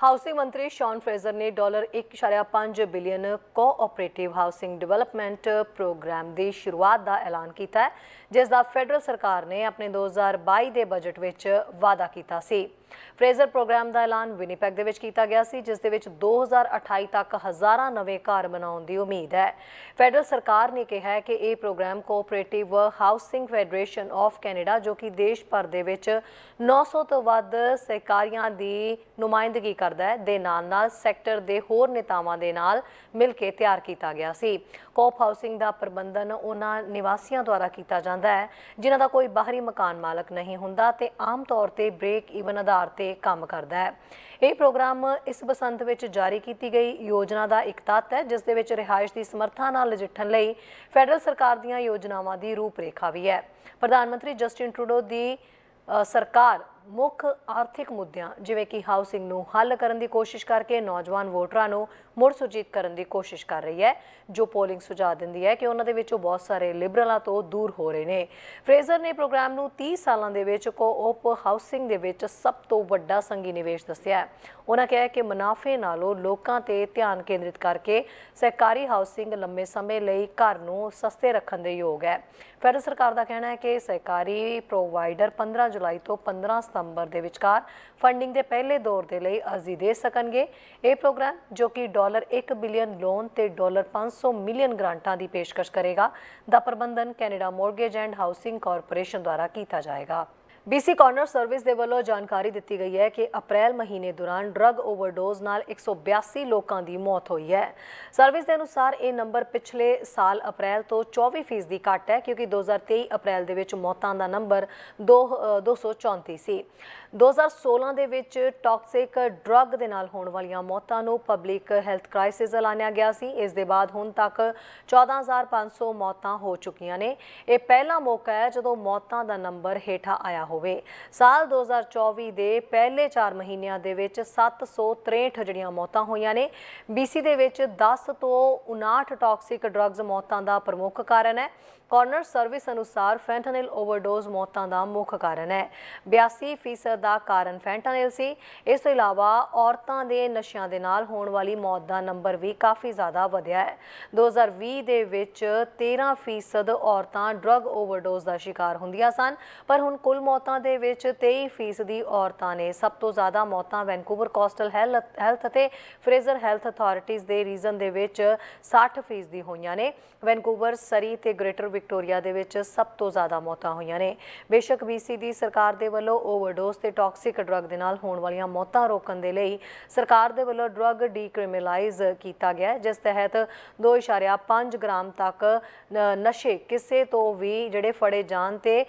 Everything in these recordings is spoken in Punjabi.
ਹਾਊਸਿੰਗ ਮੰਤਰੀ ਸ਼ੌਨ ਫਰੇਜ਼ਰ ਨੇ dollar 1.5 billion cooperative housing development programme ਦੀ ਸ਼ੁਰੂਆਤ ਦਾ ਐਲਾਨ ਕੀਤਾ ਹੈ, ਜਿਸ ਦਾ ਫੈਡਰਲ ਸਰਕਾਰ ਨੇ ਆਪਣੇ 2022 ਦੇ ਬਜਟ ਵਿੱਚ ਵਾਅਦਾ ਕੀਤਾ ਸੀ। ਫਰੇਜ਼ਰ ਪ੍ਰੋਗਰਾਮ ਦਾ ਐਲਾਨ ਵਿਨੀਪੈਗ ਦੇ ਵਿੱਚ ਕੀਤਾ ਗਿਆ ਸੀ, ਜਿਸ ਦੇ ਵਿੱਚ 2028 ਤੱਕ ਹਜ਼ਾਰਾਂ ਨਵੇਂ ਘਰ ਬਣਾਉਣ ਦੀ ਉਮੀਦ ਹੈ। ਫੈਡਰਲ ਸਰਕਾਰ ਨੇ ਕਿਹਾ ਹੈ ਕਿ ਇਹ programme cooperative housing federation of Canada ਜੋ ਕਿ ਦੇਸ਼ ਭਰ ਦੇ ਵਿੱਚ 900 ਤੋਂ ਵੱਧ ਸਹਿਕਾਰੀਆਂ ਦੀ ਨੁਮਾਇੰਦਗੀ ਕਰਦਾ ਹੈ, ਦੇ ਨਾਲ ਨਾਲ ਸੈਕਟਰ ਦੇ ਹੋਰ ਨੇਤਾਵਾਂ ਦੇ ਨਾਲ ਮਿਲ ਕੇ ਤਿਆਰ ਕੀਤਾ ਗਿਆ ਸੀ। ਕੋਪ ਹਾਊਸਿੰਗ ਦਾ ਪ੍ਰਬੰਧਨ ਉਹਨਾਂ ਨਿਵਾਸੀਆਂ ਦੁਆਰਾ ਕੀਤਾ ਜਾਂਦਾ ਹੈ, ਜਿਨ੍ਹਾਂ ਦਾ ਕੋਈ ਬਾਹਰੀ ਮਕਾਨ ਮਾਲਕ ਨਹੀਂ ਹੁੰਦਾ ਤੇ ਆਮ ਤੌਰ ਤੇ ਬ੍ਰੇਕ ਈਵਨ ਆਧਾਰ ਤੇ ਕੰਮ ਕਰਦਾ ਹੈ। ਇਹ ਪ੍ਰੋਗਰਾਮ ਇਸ ਬਸੰਤ ਵਿੱਚ ਜਾਰੀ ਕੀਤੀ ਗਈ ਯੋਜਨਾ ਦਾ ਇੱਕ ਤੱਤ ਹੈ, ਜਿਸ ਦੇ ਵਿੱਚ ਰਿਹਾਇਸ਼ ਦੀ ਸਮਰੱਥਾ ਨਾਲ ਨਜਿੱਠਣ ਲਈ ਫੈਡਰਲ ਸਰਕਾਰ ਦੀਆਂ ਯੋਜਨਾਵਾਂ ਦੀ ਰੂਪਰੇਖਾ ਵੀ ਹੈ। ਪ੍ਰਧਾਨ ਮੰਤਰੀ ਜਸਟਿਨ ਟਰੂਡੋ ਦੀ ਸਰਕਾਰ ਮੁੱਖ ਆਰਥਿਕ ਮੁੱਦਿਆਂ, ਜਿਵੇਂ ਕਿ ਹਾਊਸਿੰਗ ਨੂੰ ਹੱਲ ਕਰਨ ਦੀ ਕੋਸ਼ਿਸ਼ ਕਰਕੇ ਨੌਜਵਾਨ ਵੋਟਰਾਂ ਨੂੰ ਮੁੜ ਸੁਰਜੀਤ ਕਰਨ ਦੀ ਕੋਸ਼ਿਸ਼ ਕਰ ਰਹੀ ਹੈ, ਜੋ ਪੋਲਿੰਗ ਸੁਝਾਅ ਦਿੰਦੀ ਹੈ ਕਿ ਉਹਨਾਂ ਦੇ ਵਿੱਚੋਂ ਬਹੁਤ ਸਾਰੇ ਲਿਬਰਲਾਂ ਤੋਂ ਦੂਰ ਹੋ ਰਹੇ ਨੇ। ਫਰੇਜ਼ਰ ਨੇ ਪ੍ਰੋਗਰਾਮ ਨੂੰ 30 ਸਾਲਾਂ ਦੇ ਵਿੱਚ ਕੋਆਪ ਹਾਊਸਿੰਗ ਦੇ ਵਿੱਚ ਸਭ ਤੋਂ ਵੱਡਾ ਸੰਗੀ ਨਿਵੇਸ਼ ਦੱਸਿਆ ਉਹਨਾਂ ਕਿਹਾ ਕਿ ਮੁਨਾਫੇ ਨਾਲੋਂ ਲੋਕਾਂ ਤੇ ਧਿਆਨ ਕੇਂਦਰਿਤ ਕਰਕੇ ਸਹਿਕਾਰੀ ਹਾਊਸਿੰਗ ਲੰਮੇ ਸਮੇਂ ਲਈ ਘਰ ਨੂੰ ਸਸਤੇ ਰੱਖਣ ਦੇ ਯੋਗ ਹੈ। ਫੈਡਰਲ ਸਰਕਾਰ ਦਾ ਕਹਿਣਾ ਹੈ ਕਿ ਸਹਿਕਾਰੀ ਪ੍ਰੋਵਾਈਡਰ 15 ਜੁਲਾਈ ਤੋਂ 15 ਸਤੰਬਰ ਦੇ ਵਿਚਕਾਰ ਫੰਡਿੰਗ ਦੇ ਪਹਿਲੇ ਦੌਰ ਦੇ ਲਈ ਅਰਜ਼ੀ ਦੇ ਸਕਣਗੇ। ਇਹ ਪ੍ਰੋਗਰਾਮ ਜੋ ਕਿ ਡਾਲਰ 1 ਬਿਲੀਅਨ ਲੋਨ ਤੇ ਡਾਲਰ 500 ਮਿਲੀਅਨ ਗ੍ਰਾਂਟਾਂ ਦੀ ਪੇਸ਼ਕਸ਼ ਕਰੇਗਾ, ਦਾ ਪ੍ਰਬੰਧਨ Canada mortgage and housing corporation ਦੁਆਰਾ ਕੀਤਾ ਜਾਏਗਾ। BC ਕਾਰਨਰ ਸਰਵਿਸ ਦੇ ਵੱਲੋਂ ਜਾਣਕਾਰੀ ਦਿੱਤੀ ਗਈ ਹੈ ਕਿ ਅਪ੍ਰੈਲ ਮਹੀਨੇ ਦੌਰਾਨ ਡਰੱਗ ਓਵਰਡੋਜ਼ ਨਾਲ 182 ਲੋਕਾਂ ਦੀ ਮੌਤ ਹੋਈ ਹੈ। ਸਰਵਿਸ ਦੇ ਅਨੁਸਾਰ ਇਹ ਨੰਬਰ ਪਿਛਲੇ ਸਾਲ ਅਪ੍ਰੈਲ ਤੋਂ 24% ਦੀ ਘੱਟ ਹੈ ਕਿਉਂਕਿ 2023 ਅਪ੍ਰੈਲ ਦੇ ਵਿੱਚ ਮੌਤਾਂ ਦਾ ਨੰਬਰ ਦੋ ਅ, 234 ਸੀ 2016 ਦੇ ਵਿੱਚ ਟਾਕਸਿਕ ਡਰੱਗ ਦੇ ਨਾਲ ਹੋਣ ਵਾਲੀਆਂ ਮੌਤਾਂ ਨੂੰ ਪਬਲਿਕ ਹੈਲਥ ਕ੍ਰਾਈਸਿਸ ਐਲਾਨਿਆ ਗਿਆ ਸੀ। ਇਸ ਦੇ ਬਾਅਦ ਹੁਣ ਤੱਕ 14500 ਮੌਤਾਂ ਹੋ ਚੁੱਕੀਆਂ ਨੇ। ਇਹ ਪਹਿਲਾ ਮੌਕਾ ਹੈ ਜਦੋਂ ਮੌਤਾਂ ਦਾ ਨੰਬਰ ਹੇਠਾਂ ਆਇਆ ਹੋਵੇ। ਸਾਲ 2024 ਦੇ ਪਹਿਲੇ 4 ਮਹੀਨਿਆਂ ਦੇ ਵਿੱਚ 763 ਜਿਹੜੀਆਂ ਮੌਤਾਂ ਹੋਈਆਂ ਨੇ। BC ਦੇ ਵਿੱਚ 10 ਤੋਂ 59 ਟਾਕਸਿਕ ਡਰੱਗਸ ਮੌਤਾਂ ਦਾ ਪ੍ਰਮੁੱਖ ਕਾਰਨ ਹੈ। ਕਾਰਨਰ ਸਰਵਿਸ ਅਨੁਸਾਰ ਫੈਂਟਾਨਿਲ ਓਵਰਡੋਜ਼ ਮੌਤਾਂ ਦਾ ਮੁੱਖ ਕਾਰਨ ਹੈ। 82% ਦਾ ਕਾਰਨ ਫੈਂਟਾਨਿਲ ਸੀ। ਇਸ ਤੋਂ ਇਲਾਵਾ ਔਰਤਾਂ ਦੇ ਨਸ਼ਿਆਂ ਦੇ ਨਾਲ ਹੋਣ ਵਾਲੀ ਮੌਤ ਦਾ ਨੰਬਰ ਵੀ ਕਾਫੀ ਜ਼ਿਆਦਾ ਵਧਿਆ ਹੈ। 2020 ਦੇ ਵਿੱਚ 13% ਔਰਤਾਂ ਡਰੱਗ ਓਵਰਡੋਜ਼ ਦਾ ਸ਼ਿਕਾਰ ਹੁੰਦੀਆਂ ਸਨ, ਪਰ ਹੁਣ ਕੁੱਲ ਮੌਤ ਮੌਤਾਂ ਦੇ ਵਿੱਚ 23% ਔਰਤਾਂ ਨੇ ਸਭ ਤੋਂ ਜ਼ਿਆਦਾ ਮੌਤਾਂ ਵੈਨਕੂਵਰ ਕੋਸਟਲ ਹੈਲਥ ਅਤੇ ਫਰੇਜ਼ਰ ਹੈਲਥ ਅਥਾਰਟੀਜ਼ ਦੇ ਰੀਜਨ ਦੇ ਵਿੱਚ 60% ਹੋਈਆਂ ਨੇ। ਵੈਨਕੂਵਰ, ਸਰੀ ਤੇ ਗ੍ਰੇਟਰ ਵਿਕਟੋਰੀਆ ਦੇ ਵਿੱਚ ਸਭ ਤੋਂ ਜ਼ਿਆਦਾ ਮੌਤਾਂ ਹੋਈਆਂ ਨੇ। ਬੇਸ਼ੱਕ BC ਦੀ ਸਰਕਾਰ ਦੇ ਵੱਲੋਂ ਓਵਰਡੋਜ਼ ਤੇ ਟਾਕਸਿਕ ਡਰੱਗ ਦੇ ਨਾਲ ਹੋਣ ਵਾਲੀਆਂ ਮੌਤਾਂ ਰੋਕਣ ਦੇ ਲਈ ਸਰਕਾਰ ਦੇ ਵੱਲੋਂ ਡਰੱਗ ਡੀਕ੍ਰਿਮੀਨਲਾਈਜ਼ ਕੀਤਾ ਗਿਆ ਜਿਸ ਤਹਿਤ 2.5 ਗ੍ਰਾਮ ਤੱਕ ਨਸ਼ੇ, ਕਿਸੇ ਤੋਂ ਵੀ ਜਿਹੜੇ ਫੜੇ ਜਾਣ ਤੇ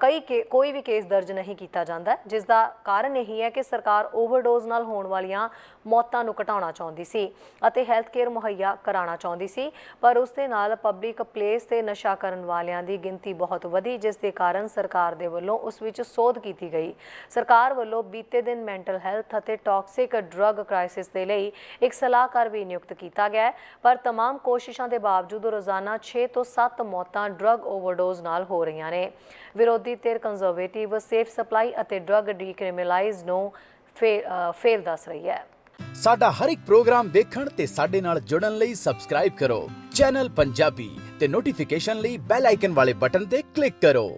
ਕਈ ਕੇ- ਕੋਈ ਵੀ ਕੇਸ ਦਰਜ ਨਹੀਂ ਕੀਤਾ ਜਾਂਦਾ ਜਿਸ ਦਾ ਕਾਰਨ ਇਹੀ ਹੈ ਕਿ ਸਰਕਾਰ ਓਵਰਡੋਜ਼ ਨਾਲ ਹੋਣ ਵਾਲੀਆਂ ਮੌਤਾਂ ਨੂੰ ਘਟਾਉਣਾ ਚਾਹੁੰਦੀ ਸੀ ਅਤੇ ਹੈਲਥ ਕੇਅਰ ਮੁਹੱਈਆ ਕਰਾਉਣਾ ਚਾਹੁੰਦੀ ਸੀ ਪਰ ਉਸ ਦੇ ਨਾਲ ਪਬਲਿਕ ਪਲੇਸ ਤੇ ਨਸ਼ਾ ਕਰਨ ਵਾਲਿਆਂ ਦੀ ਗਿਣਤੀ ਬਹੁਤ ਵਧੀ ਜਿਸ ਦੇ ਕਾਰਨ ਸਰਕਾਰ ਦੇ ਵੱਲੋਂ ਉਸ ਵਿੱਚ ਸੋਧ ਕੀਤੀ ਗਈ ਸਰਕਾਰ ਵੱਲੋਂ ਬੀਤੇ ਦਿਨ ਮੈਂਟਲ ਹੈਲਥ ਅਤੇ ਟਾਕਸਿਕ ਡਰੱਗ ਕ੍ਰਾਈਸਿਸ ਦੇ ਲਈ ਇੱਕ ਸਲਾਹਕਾਰ ਵੀ ਨਿਯੁਕਤ ਕੀਤਾ ਗਿਆ ਹੈ ਪਰ तमाम ਕੋਸ਼ਿਸ਼ਾਂ ਦੇ ਬਾਵਜੂਦ ਰੋਜ਼ਾਨਾ 6 ਤੋਂ 7 ਮੌਤਾਂ ਡਰੱਗ ਓਵਰਡੋਜ਼ ਨਾਲ ਹੋ ਰਹੀਆਂ ਨੇ ਵਿਰੋਧੀ ਧਿਰ ਕੰਜ਼ਰਵੇਟਿਵ ਸੇਫ ਸਪਲਾਈ ਅਤੇ ਡਰੱਗ ਡੀਕ੍ਰਿਮੀਨਲਾਈਜ਼ ਨੂੰ ਫੇਲ ਦੱਸ ਰਹੀ ਹੈ। ਸਾਡਾ ਹਰ ਇੱਕ ਪ੍ਰੋਗਰਾਮ ਦੇਖਣ ਤੇ ਸਾਡੇ ਨਾਲ ਜੁੜਨ ਲਈ ਸਬਸਕ੍ਰਾਈਬ ਕਰੋ। ਚੈਨਲ ਪੰਜਾਬੀ ਤੇ ਨੋਟੀਫਿਕੇਸ਼ਨ ਲਈ ਬੈਲ ਆਈਕਨ ਵਾਲੇ ਬਟਨ ਤੇ ਕਲਿੱਕ ਕਰੋ।